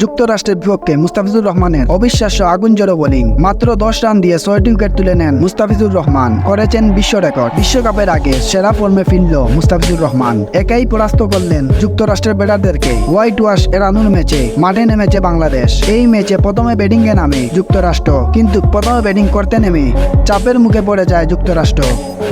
যুক্তরাষ্ট্রের বিপক্ষে মুস্তাফিজুর রহমানের অবিশ্বাস্য আগুন জড়ো বোলিং। মাত্র দশ রান দিয়ে ছয়টি উইকেট তুলে নেন মুস্তাফিজুর রহমান। করেছেন বিশ্ব রেকর্ড। বিশ্বকাপের আগে সেরা ফর্মে ফিরল মুস্তাফিজুর রহমান। একাই পরাস্ত করলেন যুক্তরাষ্ট্রের ব্যাটারদেরকে। হোয়াইট ওয়াশ এরানুর ম্যাচে, মাঠে নেমেছে বাংলাদেশ। এই ম্যাচে প্রথমে ব্যাটিং এ নামে যুক্তরাষ্ট্র। কিন্তু প্রথমে ব্যাটিং করতে নেমে চাপের মুখে পড়ে যায় যুক্তরাষ্ট্র।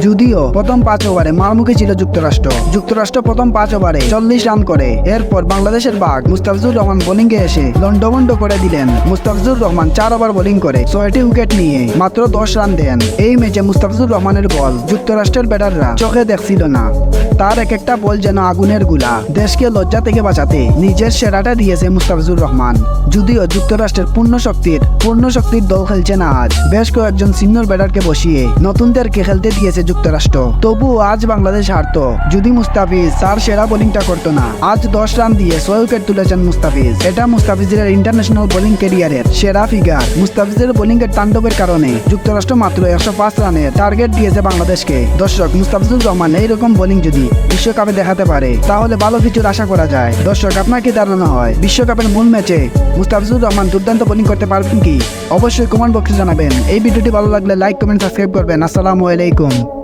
যদিও প্রথম পাঁচ ওভারে মারমুখী ছিল যুক্তরাষ্ট্র। যুক্তরাষ্ট্র প্রথম পাঁচ ওভারে চল্লিশ রান করে। এরপর বাংলাদেশের বাঘ মুস্তাফিজুর রহমান বোলিং এসে লন্ডভন্ড করে দিলেন। মুস্তাফিজুর রহমান চার ওভার বোলিং করে ছয়টি উইকেট নিয়ে মাত্র দশ রান দেন। এই ম্যাচে মুস্তাফিজুর রহমানের বল যুক্তরাষ্ট্রের ব্যাটাররা চোখে দেখছিল না। তার এক একটা বল যেন আগুনেরগুলা। দেশকে লজ্জা থেকে বাঁচাতে নিজের সেরাটা দিয়েছে মুস্তাফিজুর রহমান। যদিও যুক্তরাষ্ট্রের পূর্ণ শক্তির পূর্ণ শক্তির দল খেলছে না আজ। বেশ কয়েকজন সিনিয়র ব্যাটারকে বসিয়ে নতুনদেরকে খেলতে দিয়েছে যুক্তরাষ্ট্র। তবু আজ বাংলাদেশ হারত। যদি মুস্তাফিজ তার সেরা বোলিংটা করতো না, আজ দশ রান দিয়ে ছয় উইকেট তুলেছেন মুস্তাফিজ। এটা মুস্তাফিজের ইন্টারন্যাশনাল বোলিং ক্যারিয়ারের সেরা ফিগার মুস্তাফিজের বোলিং এর তাণ্ডবের কারণে যুক্তরাষ্ট্র মাত্র একশো পাঁচ রানের টার্গেট দিয়েছে বাংলাদেশকে। দর্শক, মুস্তাফিজুর রহমান এইরকম বোলিং যদি বিশ্বকাপে দেখাতে পারে। তাহলে ভালো কিছুর আশা করা যায়। দর্শক আপনাকে কি ধারণা হয়? বিশ্বকাপের মূল ম্যাচে মুস্তাফিজুর রহমান দুর্দান্ত বোলিং করতে পারবেন কি? অবশ্যই কমেন্ট বক্সে জানাবেন। এই ভিডিওটি ভালো লাগলে লাইক, কমেন্ট, সাবস্ক্রাইব করবেন। আসসালামু আলাইকুম।